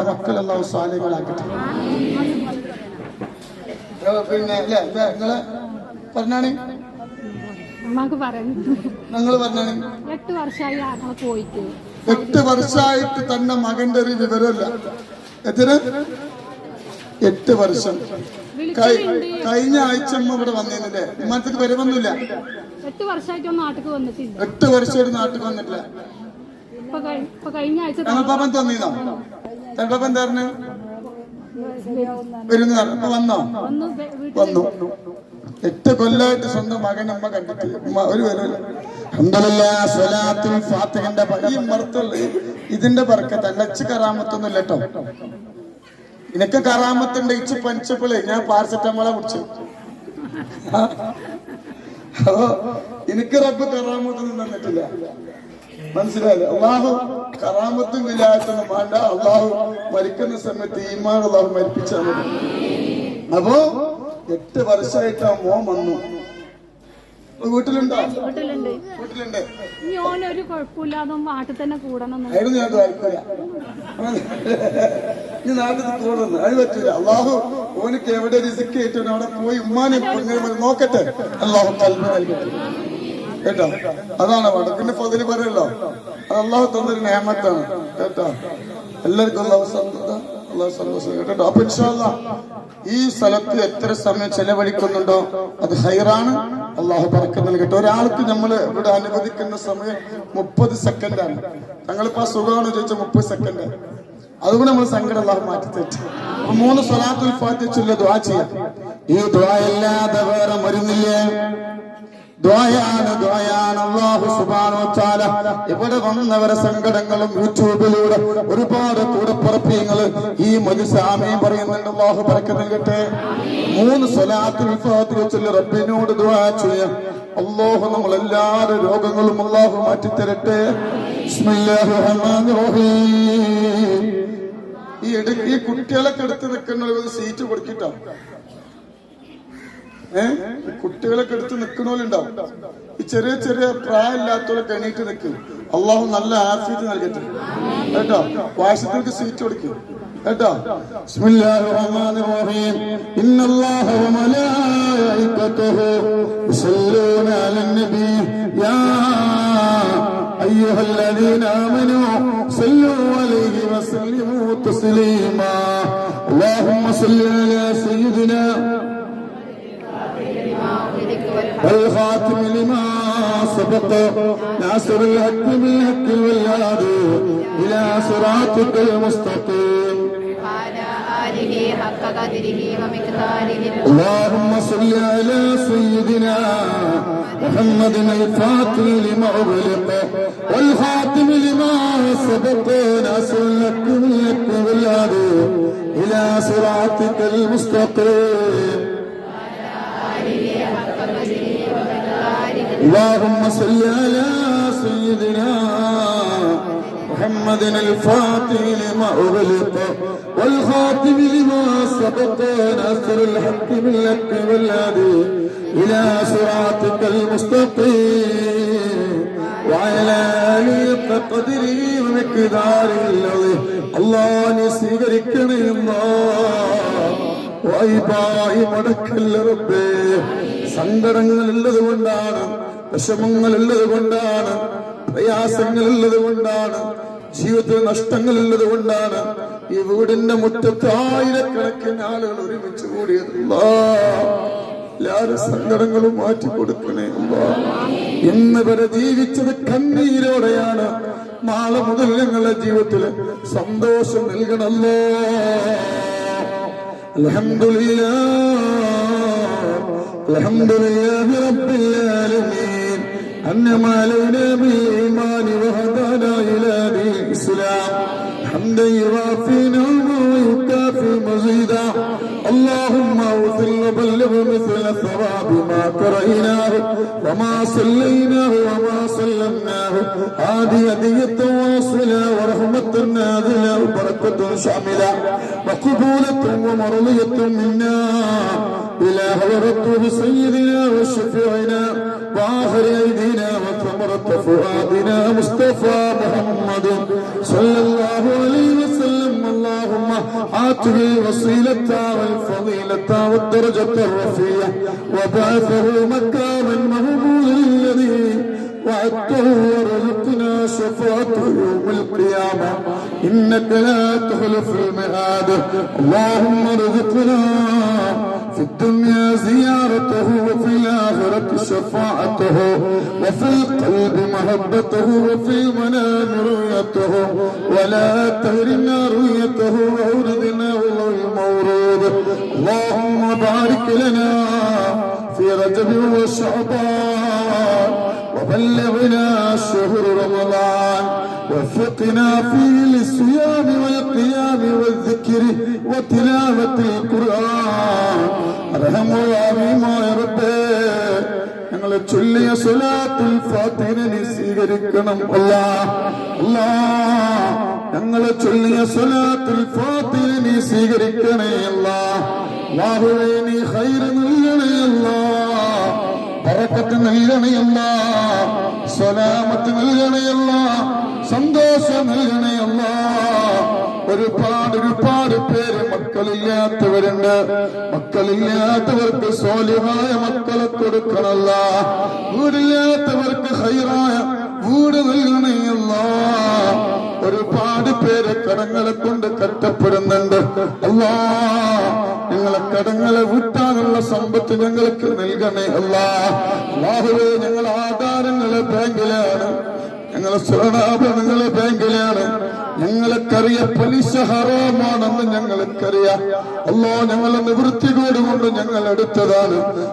മക്കളെല്ലാം സ്വാലികളാക്കട്ടെ പിന്നെ അല്ലേ നിങ്ങൾ പറഞ്ഞാണ്? അമ്മയ്ക്ക് പറയുന്നു നിങ്ങൾ പറഞ്ഞാണ്? എട്ട് വർഷമായി ഞങ്ങൾ പോയിട്ട്. എട്ട് വർഷമായിട്ട് തന്നെ മകന്റെ ഒരു വിവരമില്ല. എത്ര? എട്ട് വർഷം. കഴി- കഴിഞ്ഞ ആഴ്ച അമ്മ ഇവിടെ വന്നിരുന്നില്ലേ? വിമാനത്തിന് വരുമൊന്നുമില്ല എട്ട് വർഷമായിട്ട് നാട്ടിൽ വന്നിട്ടില്ല. എട്ട് വർഷമായിട്ട് നാട്ടിൽ വന്നിട്ടില്ല. കഴിഞ്ഞ ആഴ്ച തന്നീന്നോ തണ്ടപ്പം എന്താ പറഞ്ഞു വരുന്ന അപ്പൊ വന്നോ? വന്നു. എട്ട് കൊല്ലമായിട്ട് സ്വന്തം മകൻ അമ്മ കണ്ടിട്ട് ഒരു വരവില്ല ഫാത്തിഹന്റെ ഈ മറുത്തുള്ള ഇതിന്റെ പറക്കത്ത് അല്ലച്ച് കറാമത്തൊന്നും ഇല്ലട്ടോ നിനക്ക് കറാമത്തുണ്ട് ഇച്ച് പനിച്ചപ്പോളേ. ഞാൻ പാരസെറ്റമോളെ കുടിച്ചു അപ്പോ എനിക്ക് റബ്ബ് കറാമത്തൊന്നും തന്നിട്ടില്ല. മനസ്സിലായില്ലേ? അള്ളാഹു കറാമത്തും വിലായത്തൊന്നും വേണ്ട അള്ളാഹു മരിക്കുന്ന സമയത്ത് ഈമാൻ അള്ളാഹു മരിപ്പിച്ചാൽ മതി. അപ്പോ എട്ട് വർഷമായിട്ട് ആ മോൻ വന്നു. വീട്ടിലുണ്ടോ? വീട്ടിലുണ്ട്. ഓനൊരു കുഴപ്പമില്ലാതെ നാട്ടിൽ തന്നെ കൂടണം ആയിരുന്നു ഞാൻ വായിക്കൂല ഈ നാട്ടിൽ കൂടണം. അത് പറ്റൂല. അള്ളാഹു ഓനക്ക് എവിടെ റിസിക്ക് ഏറ്റവും അവിടെ പോയി ഉമ്മാനെ നോക്കട്ടെ. അള്ളാഹു നൽകട്ടെ. കേട്ടോ? അതാണ് വേണ്ടത് പിന്നെ ഫതിൽ പറയല്ലോ. അത് അള്ളാഹു തന്നൊരു നേമത്താണ് കേട്ടോ? എല്ലാവർക്കും അപ്പൊ ഈ സ്ഥലത്ത് എത്ര സമയം ചെലവഴിക്കുന്നുണ്ടോ അത് ഹൈറാണ്. അള്ളാഹു പറക്കം നൽകട്ടെ. ഒരാൾക്ക് നമ്മൾ ഇവിടെ അനുവദിക്കുന്ന സമയം മുപ്പത് സെക്കൻഡാണ്. ഞങ്ങളിപ്പോ ആ സുഖമാണ് ചോദിച്ച മുപ്പത് സെക്കൻഡ്. അതുകൊണ്ട് നമ്മൾ സങ്കടം അള്ളാഹു മാറ്റി തെറ്റി. മൂന്ന് സ്വലാത്തുൽ ഫാത്തിച്ചുള്ള ദുആ ചെയ്യാം. ഈ ദുആ അല്ലാതെ വേറെ മരുന്നില്ലേ? ദ്വായാണ് ദ്വായാണ് അള്ളാഹു സുബാനോ ചാല ഇവിടെ വന്നവരെ സങ്കടങ്ങളും യൂട്യൂബിലൂടെ ഒരുപാട് കൂടപ്പുറപ്പിയങ്ങൾ ഈ മധുസാമയും പറയുന്നുണ്ട്. അള്ളാഹു പറക്ക നൽകട്ടെ. മൂന്ന് സ്വലാത്തിൽ ചൊല്ലി റബ്ബിനോട് ദ്വാ ചെയ്യാം. അള്ളാഹു നമ്മൾ എല്ലാ രോഗങ്ങളും അള്ളാഹു മാറ്റിത്തരട്ടെ. ഈ ഇടയ്ക്ക് ഈ കുട്ടികളൊക്കെ എടുത്ത് നിൽക്കുന്ന സീറ്റ് കൊടുക്കിട്ടോ? ഏഹ് കുട്ടികളൊക്കെ എടുത്ത് നിൽക്കണോലുണ്ടാവും ഈ ചെറിയ ചെറിയ പ്രായമില്ലാത്തവരൊക്കെ എണീറ്റ് നിൽക്കും അള്ളാഹു നല്ല ആഫീറ്റ് നൽകട്ടെ കേട്ടോ വാശികൾക്ക് സീറ്റ് കൊടുക്കും കേട്ടോ ബിസ്മില്ലാഹിർ റഹ്മാനിർ റഹീം ഇന്നല്ലാഹ വമലായികതുഹു യുസല്ലൂന അലൻ നബി യാ أيها الذين آمنوا صلوا عليه وسلموا تسليما اللهم صل على سيدنا والخاتم لما سبق. ناصر الحق بالحق والهادي إلى صراطك المستقيم. وعلى آله حق قدره ومقداره. اللهم صل على سيدنا محمد الفاتح لما أغلق. والخاتم لما سبق. ناصر الحق بالحق والهادي إلى صراطك المستقيم. اللهم صل على سيدنا محمد الفاتح لما أغلق والخاتم لما سبق نصر الحق بالحق والهدي إلى صراطك المستقيم وعلى آله قدره ومقداره العظيم الله نسيبرك الله وأيبائي مدك ربي സങ്കടങ്ങളുള്ളത് കൊണ്ടാണ് വിഷമങ്ങളുള്ളത് കൊണ്ടാണ് പ്രയാസങ്ങളുള്ളത് കൊണ്ടാണ് ജീവിതത്തിൽ നഷ്ടങ്ങളുള്ളത് കൊണ്ടാണ് ഈ വീടിന്റെ മുറ്റത്ത് ആയിരക്കണക്കിന് ആളുകൾ ഒരുമിച്ച് കൂടിയത്. എല്ലാരും സങ്കടങ്ങളും മാറ്റി കൊടുക്കണേ. ഇന്ന് വരെ ജീവിച്ചത് കണ്ണീരോടെയാണ്. നാളെ മുതൽ ഞങ്ങളുടെ ജീവിതത്തിൽ സന്തോഷം നൽകണല്ലോ അലഹമില്ല الحمد لله رب العالمين. أنعم علينا بالإيمان وهدانا إلى الإسلام. حمدا يوافي ويكافي مزيدا. اللهم اوصل وبلغ مثل ثواب ما قرأناه وما صليناه وما سلمناه. هذه هدية واصلة ورحمة نازلة وبركة شاملة وقبولة ومرضية منا إلى حضرته سيدنا وشفيعنا وآخر أيدينا وثمرة فؤادنا مصطفى محمد صلى الله عليه وسلم اللهم آته الوسيلة والفضيلة والدرجة الرفيعة وبعثه مكاما محمودا إنك لا تخلف الميعاد. اللهم ارزقنا في الدنيا زيارته وفي الآخرة شفاعته وفي القلب محبته وفي المنام رؤيته. ولا تهرنا رؤيته وأوردنا ولو المورود. اللهم بارك لنا في رجب وشعبان. وبلغنا شهر رمضان. وفقنا فيه للصيام والقيام والذكر وتلاوة القرآن أرحم الراحمين ربേ ഞങ്ങളെ ചൊല്ലിയ സ്വലാത്തുൽ ഫാത്തിനെ നീ സ്വീകരിക്കണം അല്ലാ അല്ലാ ഞങ്ങളെ ചൊല്ലിയ സ്വലാത്തുൽ ഫാത്തിനെ നീ സ്വീകരിക്കണേ അല്ലാ അല്ലാഹുവേ നീ ഖൈർ നൽകണേ അല്ലാ ബറക്കത്ത് നൽകണയല്ല സലാമത്ത് നൽകണയല്ല സന്തോഷം നൽകണയല്ല ഒരുപാട് ഒരുപാട് പേര് മക്കളില്ലാത്തവരുണ്ട്. മക്കളില്ലാത്തവർക്ക് സോലിഹായ മക്കളെ കൊടുക്കണല്ല വീടില്ലാത്തവർക്ക് ഹൈറായ വീട് നൽകണയല്ല ഒരുപാട് പേര് കടങ്ങളെ കൊണ്ട് കഷ്ടപ്പെടുന്നുണ്ട് അല്ലാ ഞങ്ങളെ കടങ്ങളെ വിട്ടാനുള്ള സമ്പത്ത് ഞങ്ങൾക്ക് നൽകണേ അല്ലാ. അല്ലാഹുവേ ഞങ്ങൾ ആധാരങ്ങളെ ബാങ്കിലാണ്. ഞങ്ങളെ ബാങ്കിലാണ്. ഞങ്ങൾക്കറിയ പലിശ ഹറാമാണെന്ന് ഞങ്ങൾക്കറിയാം. അല്ലോ ഞങ്ങളെ നിവൃത്തി കൂടുകൊണ്ട് ഞങ്ങൾ എടുത്തതാണ്.